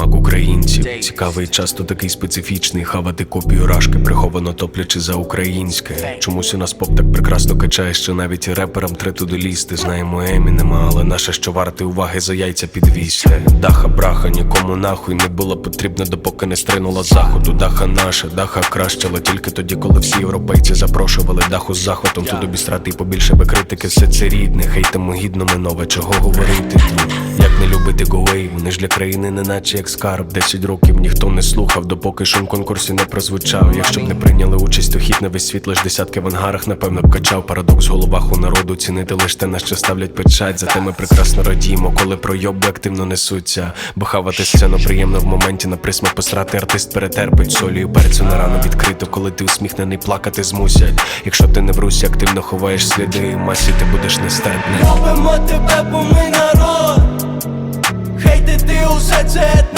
смак українців. Цікавий, часто такий специфічний. Хавати копію рашки, приховано топлячи за українське. Чомусь у нас поп так прекрасно качає, що навіть реперам треба туди лізти. Знаємо Емінема, але наше що варте уваги за яйця підвісти. Даха браха нікому нахуй не було потрібно, допоки не стринула заходу. Даха наша, даха краще, але тільки тоді, коли всі європейці запрошували даху з захватом. Туди страти і побільше би критики, все це рідне, хейтимо гідно минове, чого говорити. Не любити гоей, вони ж для країни, не наче як скарб. Десять років ніхто не слухав, допоки шум конкурсі не прозвучав. Якщо б не прийняли участь, то хід на весь світ лиш десятки в ангарах, напевно б качав парадокс в головах у народу. Цінити лиш те, на що ставлять печать. Зате ми прекрасно радіємо, коли пройоби активно несуться. Бо хавати сцену приємно в моменті на присмак посрати артист перетерпить солі і перцю на рану відкрито, коли ти усміхнений, плакати змусять. Якщо ти не в русі, активно ховаєш сліди, масі ти будеш нестерпним. Любимо тебе, бо ми народ Deus é eterno.